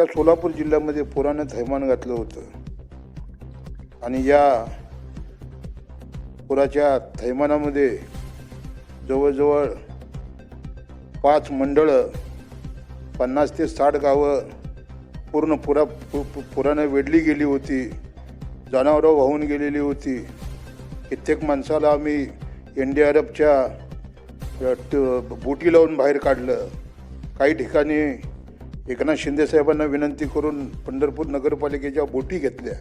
अख्ख्या सोलापूर जिल्ह्यामध्ये पुरानं थैमान घातलं होतं. आणि या पुराच्या थैमानामध्ये जवळजवळ पाच मंडळं पन्नास ते साठ गावं पूर्ण पुरा पु पुरानं वेढली गेली होती जनावरं वाहून गेलेली होती. कित्येक माणसाला आम्ही एन डी आर एफच्या बोटी लावून बाहेर काढलं. काही ठिकाणी एकनाथ शिंदे साहेबांना विनंती करून पंढरपूर नगरपालिकेच्या बोटी घेतल्या.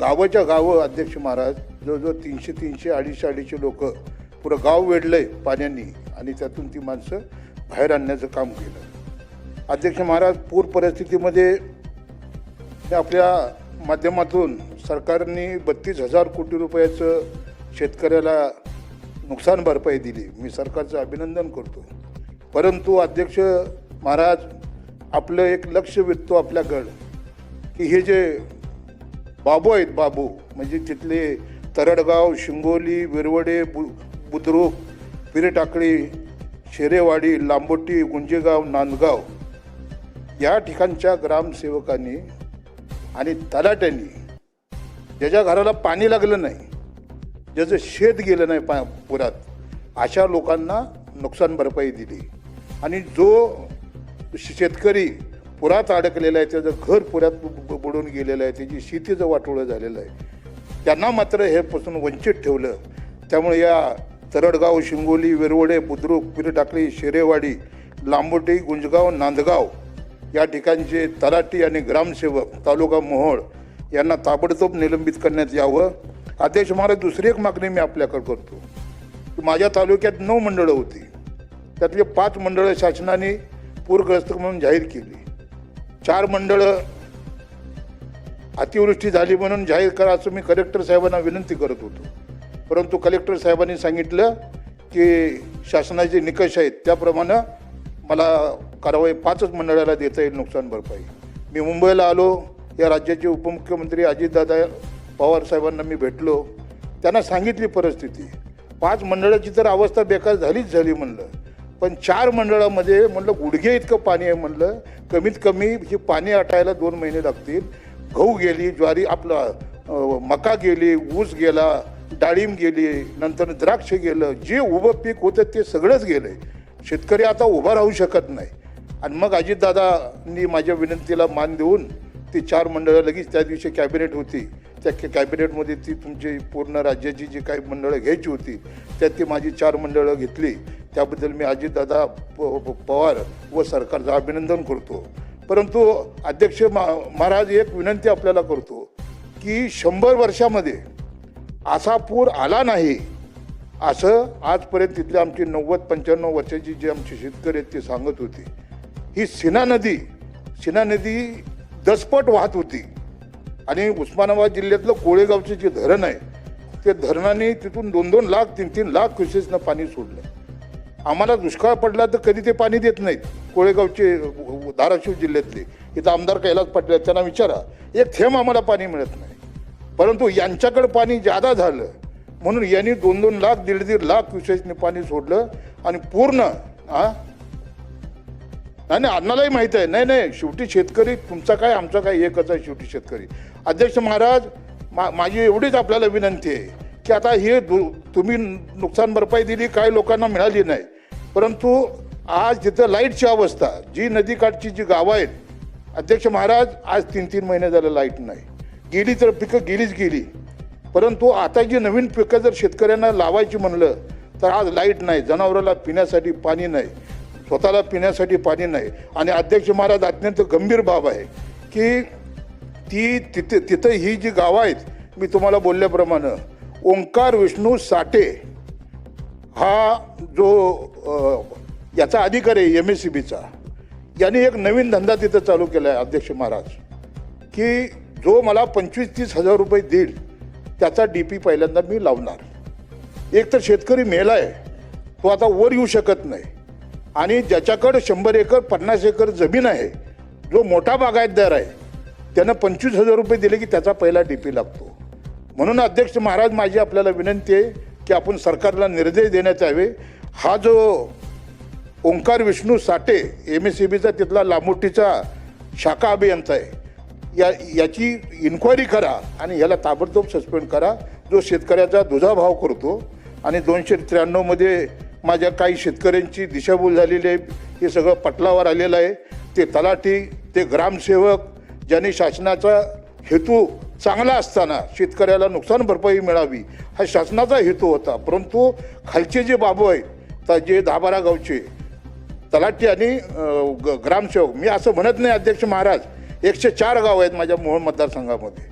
गावाच्या गावं अध्यक्ष महाराज जवळजवळ तीनशे तीनशे अडीचशे अडीचशे लोक पुरं गाव वेढलं आहे पाण्याने आणि त्यातून ती माणसं बाहेर आणण्याचं काम केलं. अध्यक्ष महाराज पूर परिस्थितीमध्ये हे आपल्या माध्यमातून सरकारने बत्तीस हजार कोटी रुपयाचं शेतकऱ्याला नुकसान भरपाई दिली. मी सरकारचं अभिनंदन करतो. परंतु अध्यक्ष महाराज आपलं एक लक्ष वेधतो आपल्याकडं. की हे जे बाबू आहेत बाबू म्हणजे तिथले तरडगाव शिंगोली विरवडे बु बुद्रुक पिरेटाकळी शेरेवाडी लांबोटी गुंजेगाव नांदगाव या ठिकाणच्या ग्रामसेवकांनी आणि तलाट्यांनी ज्याच्या घराला पाणी लागलं नाही ज्याचं शेत गेलं नाही पा पुरात अशा लोकांना नुकसान भरपाई दिली. आणि जो शेतकरी पुरात अडकलेला आहे त्याचं घर पुरात बुडून गेलेलं आहे त्याची शेतीचं वाटोळं झालेलं आहे. त्यांना मात्र हे पासून वंचित ठेवलं. त्यामुळे या तरडगाव शिंगोली वेरवडे बुद्रुक पिरटाकळी शेरेवाडी लांबोटी गुंजगाव नांदगाव या ठिकाणचे तलाठी आणि ग्रामसेवक तालुका मोहोळ यांना ताबडतोब निलंबित करण्यात यावं. आदेश महाराज दुसरी एक मागणी मी आपल्याकडे करतो. माझ्या तालुक्यात नऊ मंडळं होती. त्यातले पाच मंडळं शासनाने पूरग्रस्त म्हणून जाहीर केली. चार मंडळं अतिवृष्टी झाली म्हणून जाहीर करा असं मी कलेक्टर साहेबांना विनंती करत होतो. परंतु कलेक्टर साहेबांनी सांगितलं की शासनाचे निकष आहेत त्याप्रमाणे मला कारवाई पाचच मंडळाला देता येईल नुकसान भरपाई. मी मुंबईला आलो या राज्याचे उपमुख्यमंत्री अजितदादा पवार साहेबांना मी भेटलो. त्यांना सांगितली परिस्थिती. पाच मंडळाची तर अवस्था बेकार झालीच झाली म्हणलं. पण चार मंडळामध्ये म्हणलं गुडघे इतकं पाणी आहे म्हणलं कमीत कमी हे पाणी आटायला दोन महिने लागतील. गहू गेली ज्वारी आपला मका गेली ऊस गेला डाळिंब गेली नंतर द्राक्ष गेलं जे उभं पीक होतं ते सगळंच गेलं आहे शेतकरी आता उभा राहू शकत नाही. आणि मग अजितदादांनी माझ्या विनंतीला मान देऊन ती चार मंडळं लगेच त्या दिवशी कॅबिनेट होती. त्या कॅबिनेटमध्ये ती तुमची पूर्ण राज्याची जी काही मंडळं घ्यायची होती त्यात ती माझी चार मंडळं घेतली. त्याबद्दल मी अजितदादा प- प- पवार व सरकारचं अभिनंदन करतो. परंतु अध्यक्ष मा महाराज एक विनंती आपल्याला करतो की शंभर वर्षामध्ये असा पूर आला नाही असं आजपर्यंत तिथले आमची नव्वद पंच्याण्णव वर्षाची जे आमचे शेतकरी आहेत ते सांगत होते. ही सिना नदी सिना नदी दसपट वाहत होती. आणि उस्मानाबाद जिल्ह्यातलं कोळेगावचं जे धरण आहे ते धरणाने तिथून दोन दोन लाख तीन तीन लाख क्युसेसनं पाणी सोडलं. आम्हाला दुष्काळ पडला तर कधी ते पाणी देत नाहीत. कोळेगावचे धाराशिव जिल्ह्यातले. इथं आमदार कैलास पाटील आहेत, त्यांना विचारा. एक थेंब आम्हाला पाणी मिळत नाही. परंतु यांच्याकडं पाणी जादा झालं म्हणून यांनी दोन दोन लाख दीड दीड लाख क्युसेसने पाणी सोडलं आणि पूर्ण हा नाही नाही अण्णालाही माहीत आहे. नाही नाही शेवटी शेतकरी तुमचा काय आमचा काय एकच आहे शेवटी शेतकरी. अध्यक्ष महाराज मा माझी एवढीच आपल्याला विनंती आहे की आता हे दु तुम्ही नुकसान भरपाई दिली काय लोकांना मिळाली नाही. परंतु आज तिथं लाईटची अवस्था जी नदीकाठची जी गावं आहेत अध्यक्ष महाराज आज तीन तीन महिने झालं लाइट नाही. गेली तर पिकं गेलीच गेली. परंतु आता जी नवीन पिकं जर शेतकऱ्यांना लावायची म्हणलं तर आज लाइट नाही. जनावराला पिण्यासाठी पाणी नाही. स्वतःला पिण्यासाठी पाणी नाही. आणि अध्यक्ष महाराज अत्यंत गंभीर बाब आहे की ती तिथे तिथं ही जी गावं आहेत मी तुम्हाला बोलल्याप्रमाणे ओंकार विष्णू साठे हा जो याचा अधिकार आहे एम एस सी बीचा यांनी एक नवीन धंदा तिथं चालू केला आहे अध्यक्ष महाराज. की जो मला पंचवीस तीस हजार रुपये देईल त्याचा डी पी पहिल्यांदा मी लावणार. एक तर शेतकरी मेला आहे तो आता वर येऊ शकत नाही. आणि ज्याच्याकडं शंभर एकर पन्नास एकर जमीन आहे जो मोठा बागायतदार आहे त्यानं पंचवीस हजार रुपये दिले की त्याचा पहिला डी पी लागतो. म्हणून अध्यक्ष महाराज माझी आपल्याला विनंती आहे की आपण सरकारला निर्देश देण्यात यावे हा जो Omkar Vishnu Sathe M S C बीचा तिथला लामोटीचा शाखा अभियंता आहे या याची इन्क्वायरी करा आणि याला ताबडतोब सस्पेंड करा. जो शेतकऱ्याचा दुजाभाव करतो आणि दोनशे त्र्याण्णवमध्ये माझ्या काही शेतकऱ्यांची दिशाभूल झालेली आहे हे सगळं पटलावर आलेलं आहे. ते तलाठी ते ग्रामसेवक ज्यांनी शासनाचा हेतू चांगला असताना शेतकऱ्याला नुकसान भरपाई मिळावी हा शासनाचा हेतू होता. परंतु खालचे जे बाबू आहेत तर जे दहा बारा गावचे तलाठी आणि ग- ग्रामसेवक मी असं म्हणत नाही अध्यक्ष महाराज एकशे चार गाव आहेत माझ्या मोहोळ मतदारसंघामध्ये.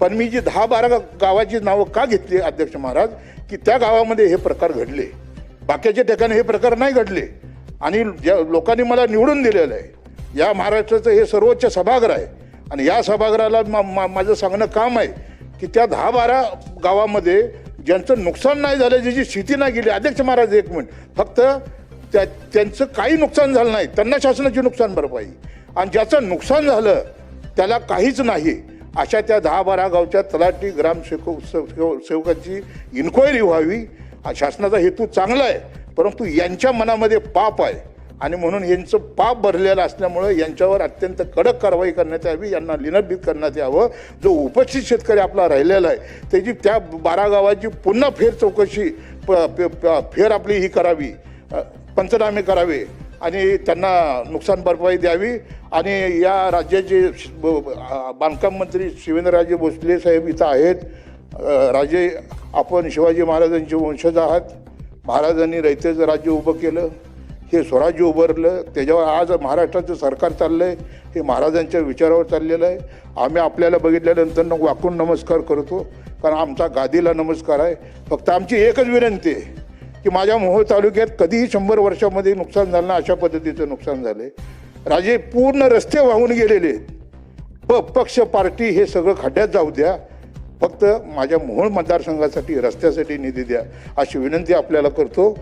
पण मी जी दहा बारा गावाची नावं का घेतली अध्यक्ष महाराज की त्या गावामध्ये हे प्रकार घडले. बाकीच्या ठिकाणी हे प्रकार नाही घडले. आणि ज्या लोकांनी मला निवडून दिलेलं आहे या महाराष्ट्राचं हे सर्वोच्च सभागृह आहे आणि या सभागृहाला मा मा- माझं सांगणं काम आहे की त्या दहा बारा गावामध्ये ज्यांचं नुकसान नाही झालं ज्याची स्थिती नाही गेली अध्यक्ष महाराज एक मिनिट. फक्त त्या त्यांचं काही नुकसान झालं नाही. त्यांना शासनाची नुकसान भरपाई. आणि ज्याचं नुकसान झालं त्याला काहीच नाही. अशा त्या दहा बारा गावच्या तलाठी ग्रामसेवक सेव- सेवकाची इन्क्वायरी व्हावी. शासनाचा हेतू चांगला आहे परंतु यांच्या मनामध्ये पाप आहे. आणि म्हणून यांचं पाप भरलेलं असल्यामुळं यांच्यावर अत्यंत कडक कारवाई करण्यात यावी यांना लिनबीत करण्यात यावं. जो उपस्थित शेतकरी आपला राहिलेला आहे त्याची त्या बारा गावाची पुन्हा फेर चौकशी प- फेर आपली ही करावी. पंचनामे करावे आणि त्यांना नुकसान भरपाई द्यावी आणि या राज्याचे बांधकाम मंत्री शिवेंद्रराजे भोसले साहेब इथं आहेत. राजे आपण शिवाजी महाराजांचे वंशज आहात. महाराजांनी रयतेचं राज्य उभं केलं. हे स्वराज्य उभारलं त्याच्यावर आज महाराष्ट्राचं सरकार चाललं आहे हे महाराजांच्या विचारावर चाललेलं आहे. आम्ही आपल्याला बघितल्यानंतर वाकून नमस्कार करतो कारण आमचा गादीला नमस्कार आहे. फक्त आमची एकच विनंती आहे की माझ्या मोहोळ तालुक्यात कधीही शंभर वर्षामध्ये नुकसान झालं ना अशा पद्धतीचं नुकसान झालं राजे पूर्ण रस्ते वाहून गेलेले आहेत. प पक्ष पार्टी हे सगळं खड्ड्यात जाऊ द्या. फक्त माझ्या मोहोळ मतदारसंघासाठी रस्त्यासाठी निधी द्या अशी विनंती आपल्याला करतो.